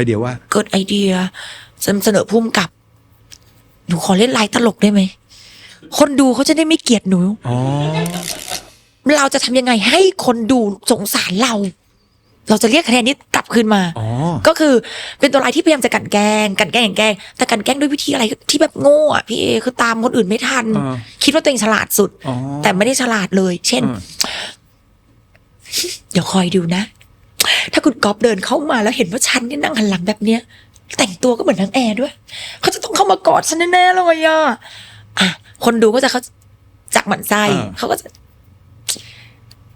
ไอเดียว่า เกิดไอเดียเสนอพุ่มกับ หนูขอเล่นไลน์ตลกได้ไหม คนดูเขาจะได้ไม่เกลียดหนู อ๋อ เราจะทำยังไงให้คนดูสงสารเรา เราจะเรียกคะแนนนี้กลับคืนมา อ๋อ ก็คือเป็นตัวร้ายที่พยายามจะกลันแกล้งกลันแกล้งกลันแกล้งแต่กลันแกล้งด้วยวิธีอะไรที่แบบโง่อะพี่เอคือตามคนอื่นไม่ทัน อ่า คิดว่าตัวเองฉลาดสุด อ๋อ แต่ไม่ได้ฉลาดเลย เช่นอ่าเดี๋ยวคอยดูนะ ถ้าคุณก๊อฟเดินเข้ามาแล้วเห็นว่าฉันเนี่ยนั่งหันหลังแบบเนี้ย แต่งตัวก็เหมือนนางแอร์ด้วย เขาจะต้องเข้ามากอดฉันแน่ๆเลยอะอะคนดูก็จะเขาจากหมั่นไส้อ่าเขาก็จะ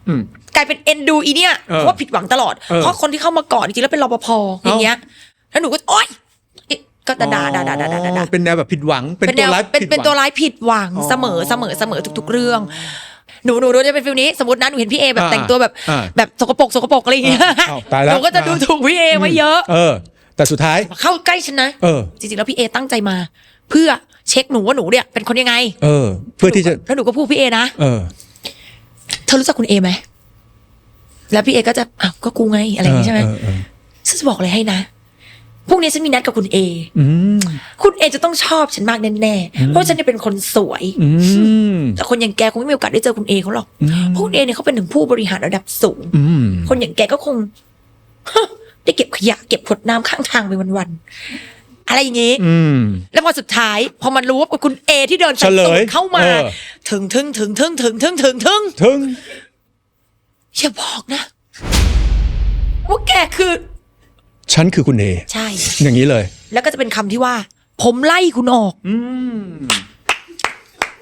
อืมกลายเป็นเอ็นดูอีเนี่ยเออเพราะว่าผิดหวังตลอดเออเพราะคนที่เข้ามากอดจริงๆแล้วเป็นรปภอย่างเงี้ย แล้วหนูก็โอ๊ยอิก็ด่าด่าด่าด่าด่าด่าด่าเป็นแนวแบบผิดหวัง เป็นเป็นตัแนววร้ายเป็นผิดเป็นหวังตัวร้ายผิดหวังอ๋อเสมอเสมอเสมอทุก ๆ เรื่อง หนูหนูหนูจะเป็นฟิลนี้สมมตินะหนูเห็นพี่เอแบบอ่าแต่งตัวแบบอ่าแบบสกปรกสกปรกอะไรอย่างเงี้ยอ้าวตายแล้วหนูก็จะดูถูกพี่เอไว้เยอะ เออ แต่สุดท้าย เข้าใกล้ฉันนะเออ จริงๆแล้วพี่เอตั้งใจมา เพื่อเช็คหนูว่าหนูเนี่ยเป็นคนยังไงเออ เพื่อที่จะ แล้วหนูก็พูดพี่เอนะเออ เธอรู้จักคุณเอไหมแล้วพี่เอก็จะอ้าวก็กูไงอะไรอย่างงี้ใช่ไหมเออเออฉันจะบอกเลยให้นะพรุ่งนี้ฉันมีนัดกับคุณเอ อืม คุณเอจะต้องชอบฉันมากแน่ๆ เพราะฉันเนี่ยเป็นคนสวยอืมแต่คนอย่างแกคงไม่มีโอกาสได้เจอคุณเอเขาหรอกอืมเพราะคุณเอเนี่ยเขาเป็นถึงผู้บริหารระดับสูงอืมคนอย่างแกก็คงได้เก็บขยะเก็บขวดน้ำข้างทางไปวันๆ อะไรอย่างงี้อืมแล้วพอสุดท้าย พอมันรู้ว่าคุณเอที่เดินเฉลยเข้ามาเออถึงถึงถึงถึงถึงถึงถึงถึงถึงอย่าบอกนะว่าแกคือ ฉันคือคุณเอใช่ อย่างนี้เลย แล้วก็จะเป็นคำที่ว่า ผมไล่คุณออก อืม